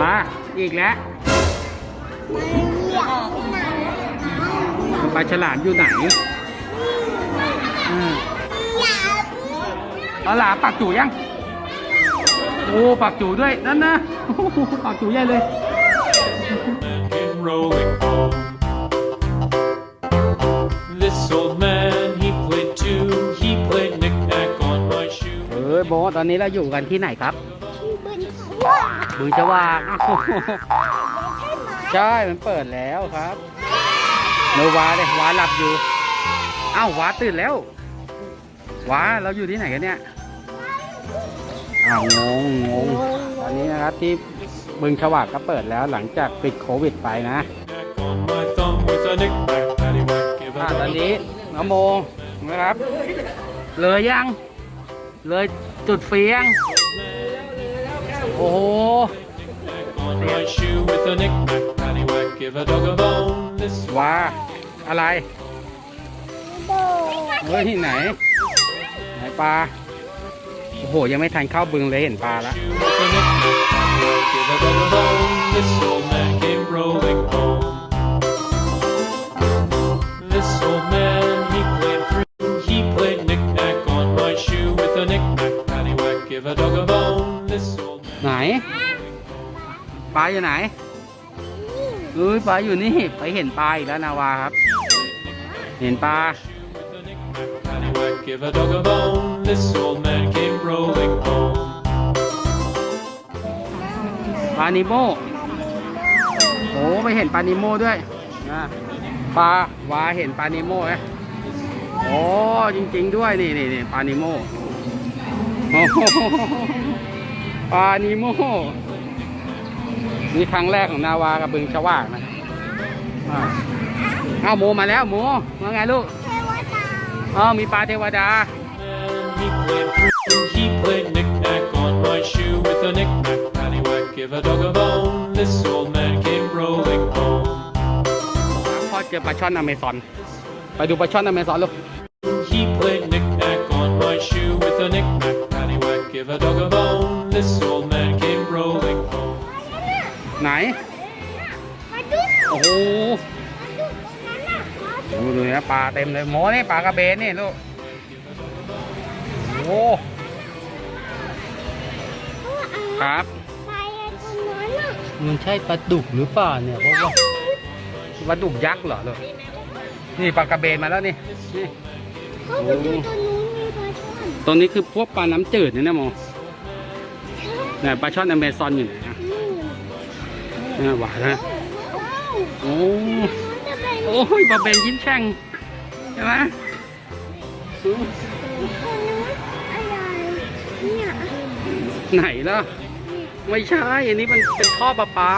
ว้าอีกแล้วมันเหยียบที่ไหนปลาฉลามอยู่ไหนอืมเหยียบเอาหลามปากจู่ยัง โอ้ปากจู่ด้วย นั่นนะโอ้โหปากจู่ใหญ่เลย came rolling home. This old man, he played too. He played knick-knack on my shoe. เออโบทตอนนี้เราอยู่กันที่ไหนครับ บนเขาว่าบึงจะวางอ้าวใช่ไหมใช่มันเปิดแล้วครับโนวาเลยวาหลับอยู่อ้าววาตื่นแล้ววาเราอยู่ที่ไหนกันเนี่ยอ้าวงงงงตอนนี้นะครับที่บึงฉวากก็เปิดแล้วหลังจากปิดโควิดไปนะ Knack on my thumb with a knick-knack, paddywhack, give อ่า a ตอน dog นี้น้องโมนะครับ เลยยัง เลยจุดเฟียง โอ้โห knack on my shoe with a knick-knack, paddywhack, give a dog a bone. This ว้า อะไรโดเฮ้ยที่ไหน ไหนปลา โอ้โห ยังไม่ทันเข้าบึงเลยเห็นปลาแล้ว shoe with a knick-knack, paddywhack, give a dog a bone. This old man came rolling home. ลาอยู่ไหนเอ้ยปลาอยู่นี่ ไปเห็นปลาอีกแล้วนาวาครับ เห็นปลา give a dog a bone. This old man came rolling home. ปลานิโมโอ้ไปเห็นปลานิโมด้วยนะปลาวาเห็นปลานิโมไหมโอ้จริง ๆ ด้วยนี่นี่นี่ปลานิโมโอ้โหปลานิโม นี่ครั้งแรกของนาวากับบึงชวากนะอ่าเอาโมมาแล้วโมว่าไงลูกเทวดาอ๋อมีปลาเทวดา And he played through. He played knick-knack on my shoe with a knick-knack, paddywhack, give a dog a bone. This old man came rolling home. พ่อเจอปลาช่อนอเมซอน ไปดูปลาช่อนอเมซอนลูก He played knick-knack on my shoe with a knick-knack, paddywhack, give a dog a bone. This old ไหนมาดูโอ้โหมาดูตรงนั้นน่ะดูดูนะปลาเต็มเลยโมนี่ปลากระเบนนี่ลูกโอ้โหครับไปตรงนั้นน่ะมันใช่ปลาดุกหรือเปล่าเนี่ยเพราะว่าปลาดุกยักษ์เหรอลูกนี่ปลากระเบนมาแล้วนี่นี่เขาไปดูตรงนู้นมีปลาช่อนตัวนี้คือพวกปลาน้ำจืดนี่นะโมใช่ เนี่ยปลาช่อนอเมซอนอยู่ไหน นะนี่เนี่ยหวานนะว้าวโอ้มันจะเป็นโอ้ยปลาเบนยิ้มแฉ่งใช่ไหมตรงนู้นอะไรเนี่ยไหนล่ะ ไม่ใช่ อันนี้มันเป็นท่อปลาปลา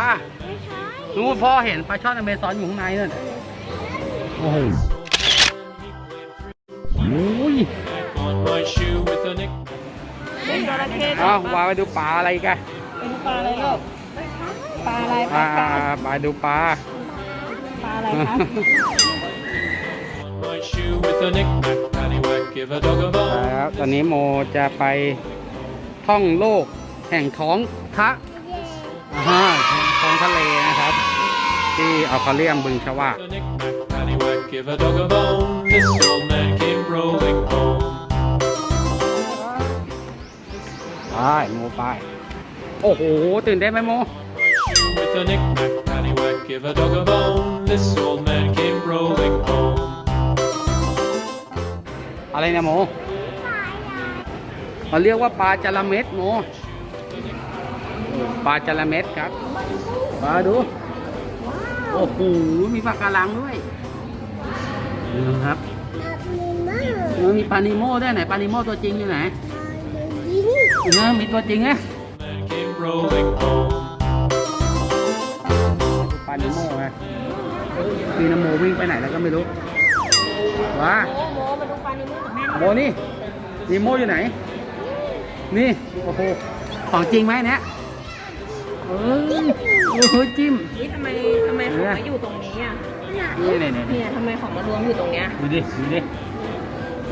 ไม่ใช่นู้นพ่อเห็นปลาช่อนอเมซอนอยู่ข้างในนั่นโอ้โหโอ้ย Knick on my shoe with a knick. เป็นจระเข้เอาวางไปดูปลาอะไรกันเป็นปลาอะไรลูก ปลาอะไรปปลาลากาปลาดูปลา ปลาอะไรคะ On my shoe with a knick-knack, paddywhack, give a dog a bone. แล้วตอนนี้โมจะไปท่องโลกแห่งท้องทะอ่าท้องทะเลนะครับ ที่อัลคาเรียมบึงชวา With a knick-knack, paddywhack, give a dog a bone. This old man came rolling home. ไปโมไป โอ้โห ตื่นได้นไหมโม My shoe with a knick-knack, paddywhack, give a dog a bone. This old man came rolling home. อะไรนะโมเขาเรียกว่าปลาจระเม็ดโมปลาจระเม็ดครับ มาดู โอ้โห มีปลาการังด้วยนี่นะครับแบบนี้มากเออมีปลานิโม่ด้วยไหนปลานิโม่ตัวจริงอยู่ไหนยิงเออมีตัวจริงนะ Man came rolling home. ปลานิโม่ไงปีนโมวิ่งไปไหนแล้วก็ไม่รู้ว้าโมโมมาดูปลานิโม่กับแม่โมนี่นิโม่อยู่ไหน นี่โอ้โหของจริงไหมเนี่ยเอ้ยโอ้โหจิ้มนี่ทำไมทำไมของมาอยู่ตรงนี้อะนี่นี่นี่เนี่ยทำไมของมารวมอยู่ตรงเนี้ยดูดิดูดิ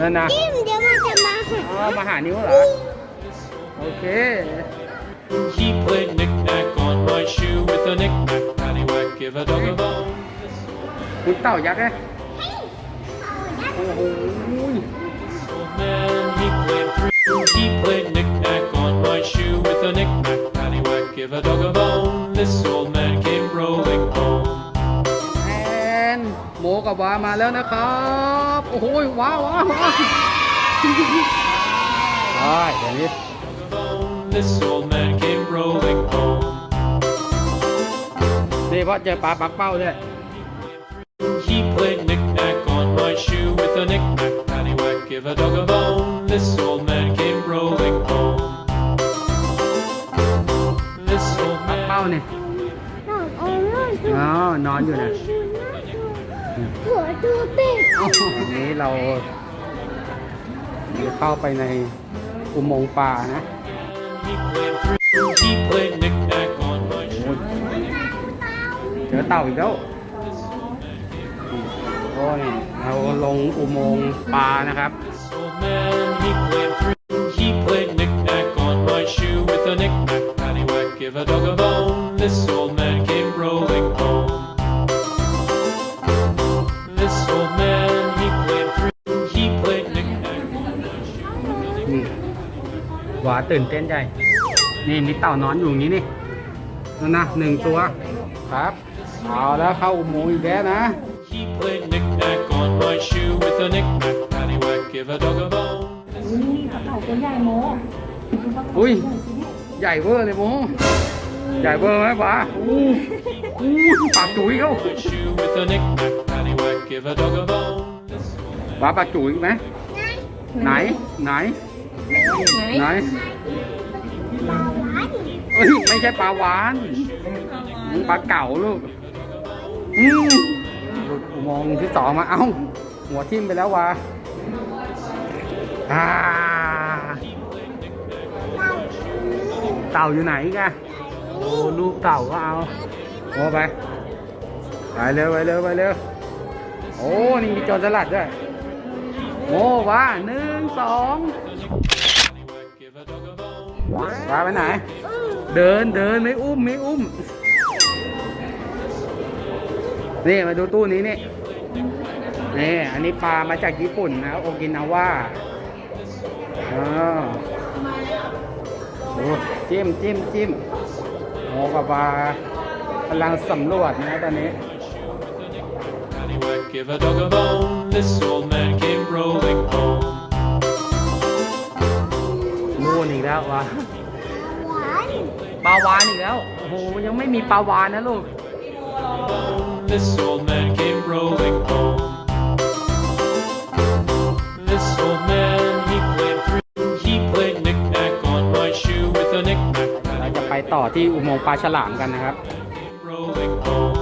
นั่นนะจิ้มเดี๋ยวมันจะมาหดอ๋อมาหานิ้วเหรอโอเค He played knick-knack on my shoe with a knick-knack, paddywhack, give a dog a bone. คุณเต่ายักษ์ไงโอ้โห Old man, he played three. He played knick-knack on my shoe with a knick-knack, paddywhack, give a dog a bone. This old man came rolling home. แอนโมกับวามาแล้วนะครับ โอ้โหว้าวว้าวว้าวได้เดี๋ยวนี้ This old man came rolling home. นี่เพราะเจอปลาปักเป้าด้วย He played knick-knack on my shoe with a knick-knack, paddywhack, give a dog a bone. This old man came rolling home. This old ปัก man เป้าเนี่ยน้องโอ้ยอ๋อนอนอยู่นะ หัวตัวเป็ดนี้เราเข้าไปในอุโมงค์ป่านะ He played three. He played อเต่าอีกแล้วโอ้ยเราลงอุโมงค์ปลานะครับ This old man, he played three. He played knick-knack on my shoe with a knick-knack, paddywhack, give a dog a bone. This old man came rolling home. This old man, he played three. He played knick-knack. นี่หวาตื่นเต้นใหญ่นี่มีเต่านอนอยู่อย่างนี้นี่นั่นนะหนึ่งตัวครับ เอาแล้วเข้าอุโมงค์อีกแล้วนะ He played knick-knack on my shoe with a knick-knack, paddywhack, give a dog a bone. เต่าตัวใหญ่โมอุ้ย ใหญ่เวอร์เลยโมใหญ่เวอร์ไหมปะอู้อู้ปากจุ๋ยเขา My shoe with a knick-knack, paddywhack, give a dog a bone. This old ปลาปากจุ๋ยไหมไหนไหนไหนไหนปลาหวานเอ้ยไม่ใช่ปลาหวานปลาเก่าลูก อืมหลุดอุโมงค์ที่สองมา เอ้า หัวทิ่มไปแล้ววะอ่าเต่านี้เต่าอยู่ไหนกันโอ้ลูกเต่าก็เอาโอ้ไป ไปเร็วไปเร็วไปเร็ว โอ้ นี่มีโจรสลัดด้วยโอ้ว่าหนึ่งสอง paddywhack, give a dog a bone. ว่าไปไหน เดินเดินไม่อุ้มไม่อุ้ม นี่มาดูตู้นี้นี่นี่อันนี้ปลามาจากญี่ปุ่นนะโอกินาว่าอ่าโอ้จิ้มจิ้มจิ้มโมกับปลากำลังสำรวจนะตอนนี้ Paddywhack, give a dog a bone. This old man came rolling home. นู่นอีกแล้ววะหวานปลาวานอีกแล้ว โอ้โห ยังไม่มีปลาวานนะลูก This old man came rolling home. This old man, he played three. He played knick-knack on my shoe with a knick-knack. เราจะไปต่อที่อุโมงค์ปลาฉลามกันนะครับ Rolling home.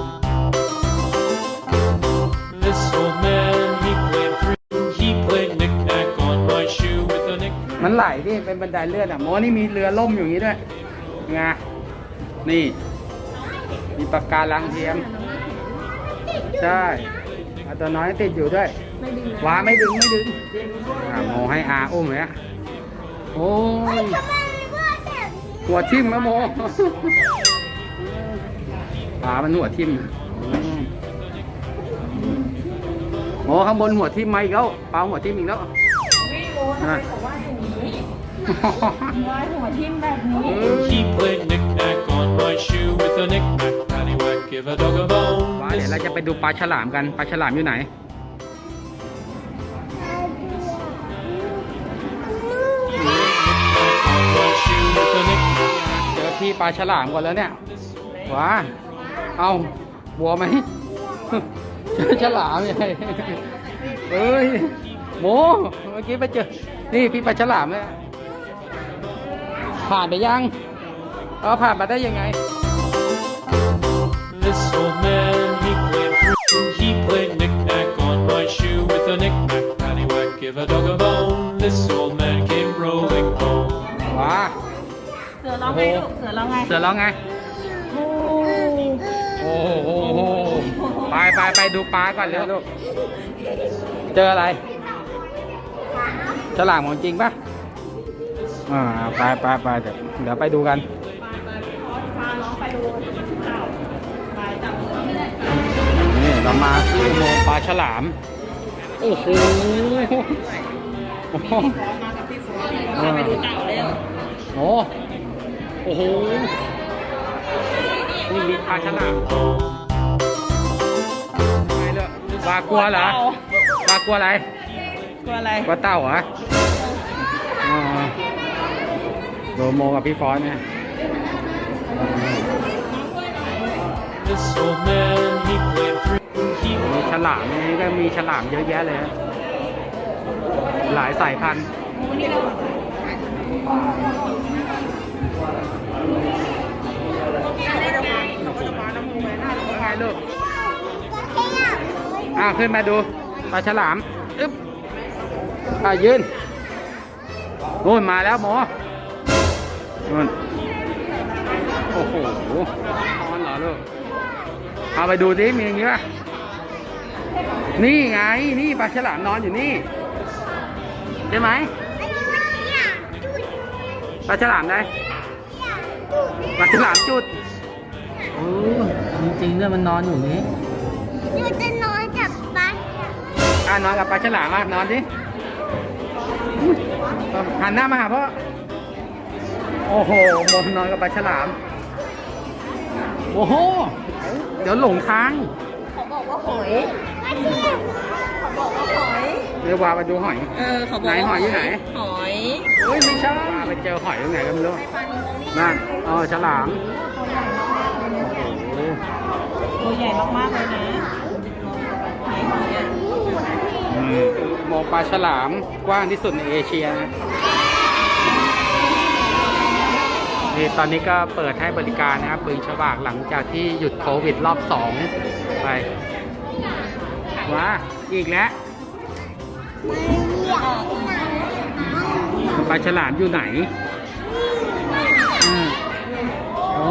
This old man, he played three. He played knick-knack on my shoe with a knick-knack. มันไหลที่เป็นบันไดเลื่อนอะโมนี่มีเรือล่มอยู่อย่างนี้ด้วยไงนี่ มีปากการังเทียม ใช่เอาตัวน้อยติดอยู่ด้วยไม่ดึงนะวาไม่ดึงไม่ดึงอะโมให้อาอุ้มเลยอะโอ้ยทำไมว่าแบบนี้หัวทิ่มแล้วโมปลามันหัวทิ่มอืมโมข้างบนหัวทิ่มมาอีกแล้วปลาหัวทิ่มอีกแล้ววิโมทำไมบอกว่าอย่างนี้วายหัวทิ่มแบบนี้ He played knick-knack on my shoe with a knick-knack. Give a dog a bone. ว่าเดี๋ยวเราจะไปดูปลาฉลามกัน ปลาฉลามอยู่ไหน เจอพี่ปลาฉลามก่อนแล้วเนี่ยว้าเอาบัวไหม เจอฉลามยังเอ้ยโมเมื่อกี้ไปเจอ นี่พี่ปลาฉลามเนี่ยผ่านไปยังเออผ่านมาได้ยังไง man, he played three. He played knick-knack on my shoe with a knick-knack. Paddywhack, give a dog a bone. This old man came rolling home. ว้าเสือร้องไงลูก เสือร้องไง เสร็จแล้วไงโอ้โอ้โหไปไปไปดูปลาก่อนเลยลูก เจออะไร ฉลามของจริงปะอ่าไปไปไปเดี๋ยวเดี๋ยวไปดูกัน เรามาที่อุโมงค์ปลาฉลาม โอ้โหโอ้โหมากับพี่ฝนไปดูเต่าเร็วโอ้โอ้โห นี่มีปลาฉลามไงเลยปลากลัวเหรอปลากลัวอะไร กลัวอะไรกลัวเต่าเหรออ๋อโดโมกับพี่ฟอนเนี่ย This old man, he played through, he มี ฉลามนี่ก็มีฉลามเยอะแยะเลยฮะหลายสายพันธุ์ว่าไงลูกก็แค่อยากเลยอ่าขึ้นมาดูปลาฉลามอึ๊บอ่ายืนนู่นมาแล้วหมอนู่นโอ้โหนอนเหรอลูกเอาไปดูดิมีอย่างงี้ป่ะ นี่ไง นี่ปลาฉลามนอนอยู่นี่ใช่ไหมอันนี้มันเนี่ยจุดปลาฉลามได้เนี่ยจุดปลาฉลามจุดโอ้จริงๆด้วยมันนอนอยู่นี้จุดจะนอนกับบัสเนี่ยอ่านอนกับปลาฉลามอะนอนดิหันหน้ามาหาพ่อโอ้โหมนนอนกับปลาฉลาม โอ้โห เดี๋ยวหลงทางเขาบอกว่าหอย ไม่ใช่ เขาบอกว่าหอย เดี๋ยววาไปดูหอย เออเขาบอกไหนหอยอยู่ไหน หอยเฮ้ยไม่ใช่วาไปเจอหอยตรงไหนก็ไม่รู้นั่นเออฉลามโอ้โหตัวใหญ่มากๆเลยนะไหนหอยอะอืมมองปลาฉลามกว้างที่สุดในเอเชียนะนี่ตอนนี้ก็เปิดให้บริการนะครับบึงฉวากหลังจากที่หยุดโควิดรอบสองไปว้าอีกแล้วไม่อยากนะ ปลาฉลามอยู่ไหนอืมโอ้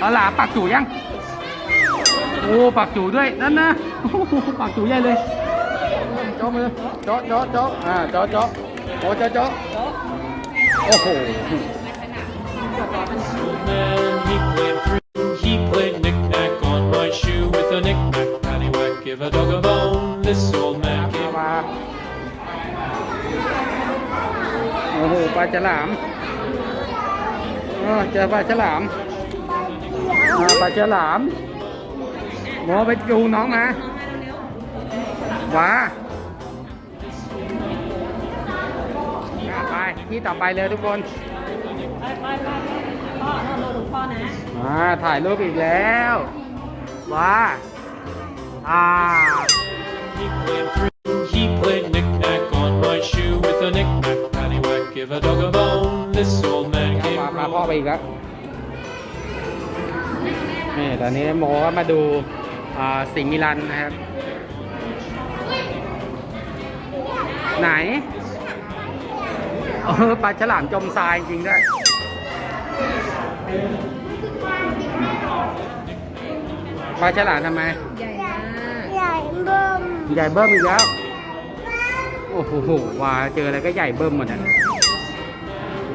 ปลาหลาปักจูยัง โอ้ปักจูด้วย นั่นนะปักจูใหญ่เลยจ๊ะมือจ๊ะโจ๊ะโจ๊ะอ่าจ๊ะโจ๊ะโอ้จ๊ะโจ๊ะโอ้โหาฉลามเจอปลาฉลามปลาฉลาม หมอไปจูน้องมาว้าไปที่ต่อไปเลยทุกคนไปไปไปพ่อเราดูพ่อนะมาถ่ายรูปอีกแล้วว้าอ่า He played knick-knack on my shoe with a knick-knack give a dog a bone. This old man พา came พาพ่อ rolling ไปอีกแล้วนี่ตอนนี้โมก็มาดูอ่าสิงห์มิลันนะครับ ไหนเออปลาฉลามจมทรายจริงด้วยปลาฉลามทำไม ใหญ่เบิ่มใหญ่เบิ้มอีกแล้ว โอ้โหว่าเจออะไรก็ใหญ่เบิ้มหมดอะ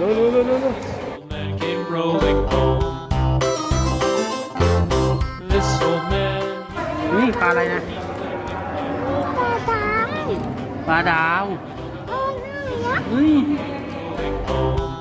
ดูดูดูดูดู old man came rolling home. This old man, นี่ปลาอะไรนะตาตายปลาดาวโอ้ยน่ารักเฮ้ย home.